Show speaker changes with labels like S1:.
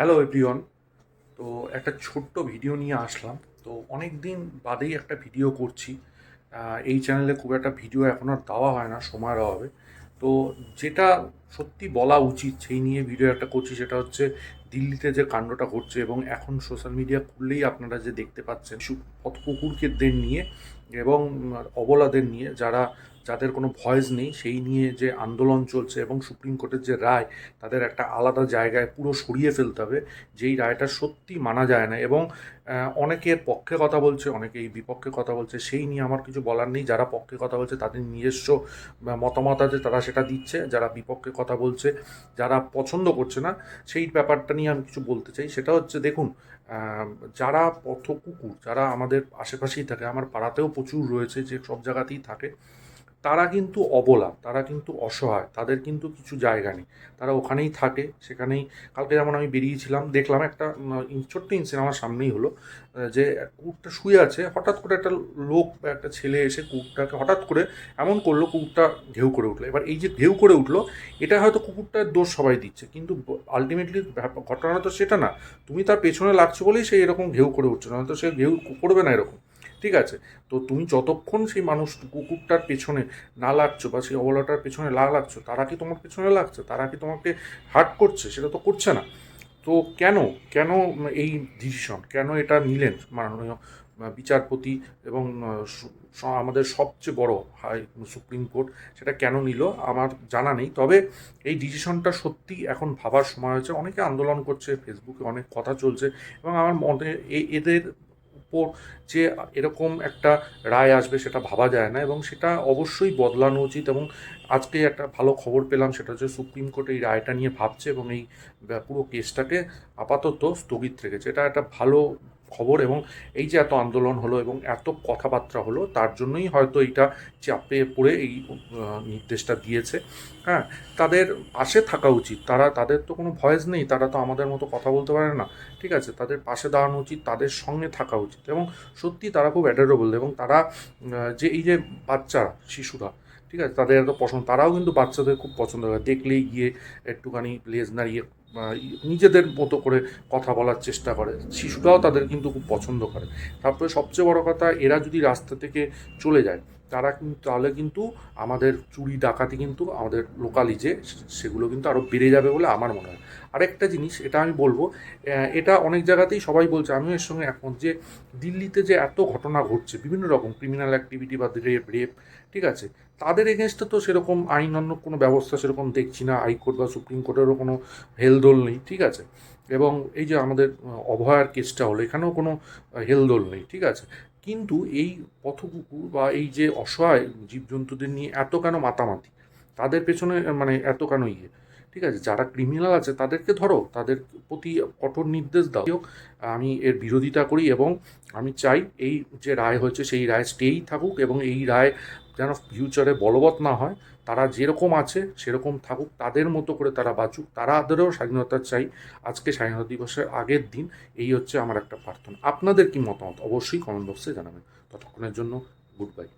S1: Hello everyone তো একটা ছোট্ট ভিডিও নিয়ে আসলাম। তো অনেক দিন বাদেই একটা ভিডিও করছি। এই চ্যানেলে খুব একটা ভিডিও এখন আর দেওয়া হয় না সময়ের অভাবে তো যেটা সত্যি বলা উচিত, সেই নিয়ে ভিডিও একটা করছি, সেটা হচ্ছে দিল্লিতে যে কাণ্ডটা ঘটছে এবং এখন সোশ্যাল মিডিয়া খুললেই আপনারা যে দেখতে পাচ্ছেন, পথ কুকুরদের নিয়ে এবং অবলাদের নিয়ে, যারা যাদের কোনো ভয়েস নেই, সেই নিয়ে যে আন্দোলন চলছে এবং সুপ্রিম কোর্টের যে রায়, তাদের একটা আলাদা জায়গায় পুরো সরিয়ে ফেলতে হবে, যেই রায়টা সত্যি মানা যায় না। এবং অনেকের পক্ষে কথা বলছে, অনেকেই বিপক্ষে কথা বলছে, সেই নিয়ে আমার কিছু বলার নেই। যারা পক্ষে কথা বলছে, তাদের নিজস্ব মতামত আছে, তারা সেটা দিচ্ছে। যারা বিপক্ষে কথা বলছে, যারা পছন্দ করছে না, সেই ব্যাপারটা নিয়ে আমি কিছু বলতে চাই। সেটা হচ্ছে, দেখুন যারা পথ কুকুর যারা আমাদের আশেপাশেই থাকে, আমার পাড়াতেও প্রচুর রয়েছে, যে সব জায়গাতেই থাকে তারা কিন্তু অবলা, তারা কিন্তু অসহায়, তাদের কিন্তু কিছু জায়গা নেই। তারা ওখানেই থাকে, সেখানেই কালকে যেমন আমি বেরিয়েছিলাম, দেখলাম একটা ছোট্ট ইনসিডেন্ট আমার সামনেই হলো যে কুকুরটা শুয়ে আছে, হঠাৎ করে একটা লোক বা একটা ছেলে এসে কুকুরটাকে হঠাৎ করে এমন করল, কুকুরটা ঘেউ করে উঠল। এবার এই যে ঘেউ করে উঠল, এটা হয়তো কুকুরটার দোষ সবাই দিচ্ছে, কিন্তু আলটিমেটলি ঘটনা তো সেটা না, তুমি তার পেছনে লাগছো বলেই সে এরকম ঘেউ করে উঠছে না তো সে ঘেউ করবে না এরকম। ঠিক আছে? তো তুমি যতক্ষণ সেই মানুষ কুকুরটার পেছনে না লাগছো বা সেই অবলাটার পেছনে না লাগছো, তারা কি তোমার পেছনে লাগছে? তারা কি তোমাকে হার্ট করছে? সেটা তো করছে না। তো কেন? কেন এই ডিসিশন কেন এটা নিলেন মাননীয় বিচারপতি এবং আমাদের সবচেয়ে বড় হাই সুপ্রিম কোর্ট? সেটা কেন নিল? আমার জানা নেই। তবে এই ডিসিশনটা সত্যি এখন ভাবার সময় হয়েছে। অনেকে আন্দোলন করছে ফেসবুকে অনেক কথা চলছে এবং আমার মনে এদের উপর যে এরকম একটা রায় আসবে সেটা ভাবা যায় না এবং সেটা অবশ্যই বদলানো উচিত এবং আজকে একটা ভালো খবর পেলাম, সেটা হচ্ছে সুপ্রিম কোর্ট এই রায়টা নিয়ে ভাবছে এবং এই পুরো কেসটাকে আপাতত স্থগিত রেখেছে। এটা একটা ভালো খবর এবং এই যে এত আন্দোলন হলো এবং এত কথাবার্তা হলো, তার জন্যই হয়তো এইটা চাপে পড়ে এই নির্দেশটা দিয়েছে। হ্যাঁ তাদের পাশে থাকা উচিত। তারা, তাদের তো কোনো ভয়েস নেই, তারা তো আমাদের মতো কথা বলতে পারে না। ঠিক আছে, তাদের পাশে দাঁড়ানো উচিত, তাদের সঙ্গে থাকা উচিত এবং সত্যি তারা খুব অ্যাডারেবল এবং তারা যে এই যে বাচ্চারা, শিশুরা, ঠিক আছে, তাদের এত পছন্দ, তারাও কিন্তু বাচ্চাদের খুব পছন্দ করে। দেখলেই গিয়ে একটুখানি লেজ নাড়িয়ে নিজেদের মতো করে কথা বলার চেষ্টা করে। শিশুরাও তাদের কিন্তু খুব পছন্দ করে। তারপরে সবচেয়ে বড় কথা, এরা যদি রাস্তা থেকে চলে যায়, তারা কিন্তু তাহলে কিন্তু আমাদের চুরি, ডাকাতি কিন্তু আমাদের লোকালি যে সেগুলো কিন্তু আরও বেড়ে যাবে বলে আমার মনে হয়। আরেকটা জিনিস, এটা আমি বলব এটা অনেক জায়গাতেই সবাই বলছে, আমিও এর সঙ্গে একমত যে দিল্লিতে যে এত ঘটনা ঘটছে, বিভিন্ন রকম ক্রিমিনাল অ্যাক্টিভিটি বা রেপ রেপ ঠিক আছে, তাদের এগেনস্টে তো সেরকম আইন অন্য কোনো ব্যবস্থা সেরকম দেখছি না হাইকোর্ট বা সুপ্রিম কোর্টেরও কোনো হেলদোল নেই, ঠিক আছে, এবং এই যে আমাদের অভয়ার কেসটা হলো, এখানেও কোনো হেলদোল নেই, ঠিক আছে, কিন্তু এই পথকুকুর বা এই যে অসহায় জীবজন্তুদের নিয়ে এত কেন মাতামাতি, তাদের পেছনে মানে এত কেন ইয়ে? ঠিক আছে? যারা ক্রিমিনাল আছে, তাদেরকে ধরো, তাদের প্রতি কঠোর নির্দেশ দাও। আমি এর বিরোধিতা করি এবং আমি চাই এই যে রায় হয়েছে, সেই রায় স্টেই থাকুক এবং এই রায় যেন ফিউচারে বলবৎ না হয়। তারা যেরকম আছে, সেরকম থাকুক। তাদের মতো করে তারা বাঁচুক। তারাদেরও স্বাধীনতা চাই। আজকে স্বাধীনতা দিবসের আগের দিন এই হচ্ছে আমার একটা প্রার্থনা। আপনাদের কি মতামত? অবশ্যই কমেন্ট বক্সে জানাবেন। ততক্ষণের জন্য গুড বাই